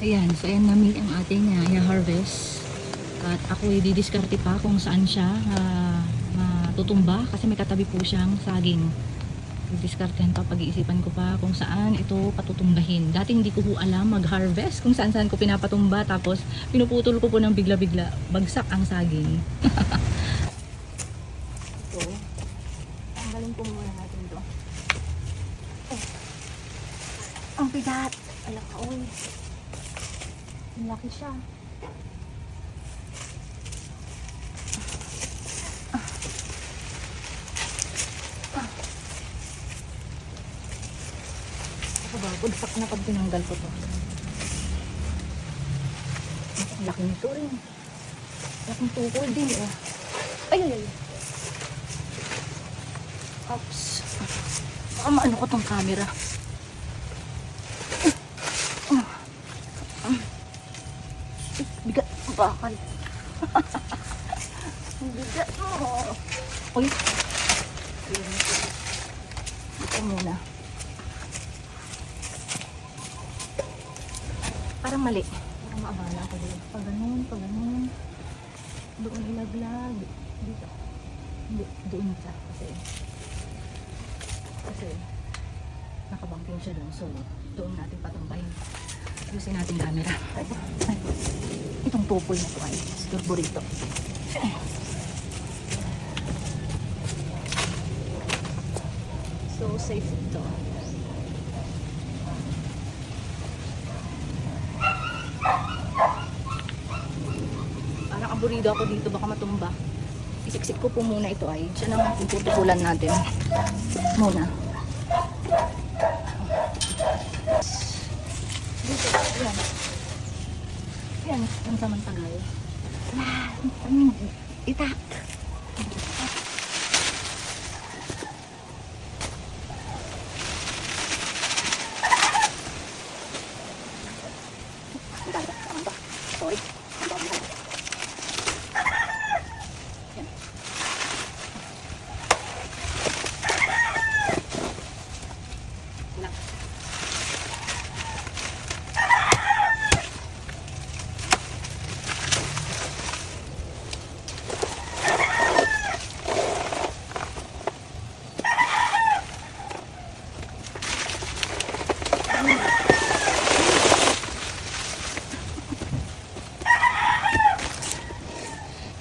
Ayan, so ayan namin ang ating uh, harvest. At ako ay didiskarte pa kung saan siya ah, matutumba kasi may katabi po siyang saging. Didiskartehan pa, pag-iisipan ko pa kung saan ito patutumbahin. Dati hindi ko po alam mag-harvest kung saan saan ko pinapatumba tapos pinuputol ko po ng bigla-bigla. Bagsak ang saging. ito. Tanggalin po muna natin ito. Oh. Ang bigat! Alam ka, oy. Ang laki siya. Ako ba, bulsak na pag tinanggal ko to. Ang laki nito rin. Laking tukol din, oh. Ay, ay, ay. Oops. Baka maano ko tong camera. Bigat ang bakal. Ang bigat. Oh. Uy. Ito muna. Parang mali. Parang maabala ako doon. Pag ganun, pag ganun. Doon ilaglag. Dito. Hindi, doon siya. Kasi, kasi, nakabangking siya doon. So, doon natin patambahin. Ayusin natin camera. Ay, ay. Itong tupoy na to ay turborito. So safe ito. Parang aburido ako dito, baka matumba. Isiksik ko po muna ito ay. Siya nang tututulan natin. Muna. Dito, yan. Ang samantagal. Ah, ang itak. Sorry.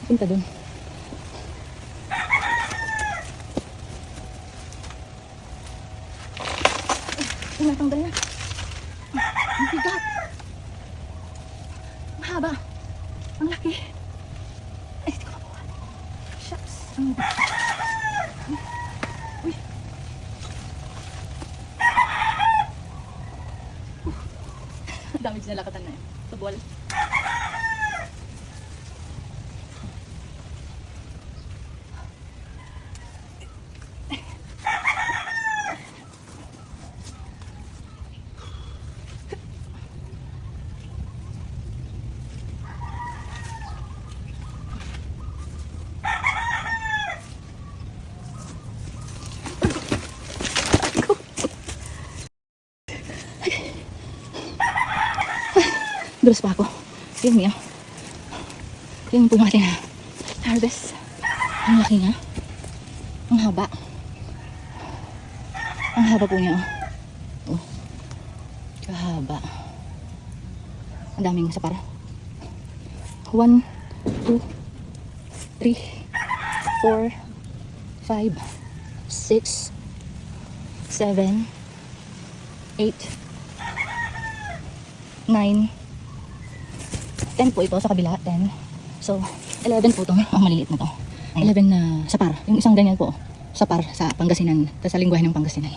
Punta dun. Ay, natanggal na. Ang bigat. Ang haba. Ang laki. Ay, hindi ko Uy. Ang dami sinalakatan na yun. Tubol. Dulas pa ako. Yun niya. Yun po yung ating harvest. Ang laki nga. Ang haba. Ang haba po niya. Oh. oh. Kahaba. Ang daming sapar. One, two, three, four, five, six, seven, eight, nine, 10 po ito sa kabila, 10. So, 11 po ito. Ang maliliit na to. 11 na sapar. Yung isang ganyan po, sapar sa Pangasinan. Sa lingwahe ng Pangasinan.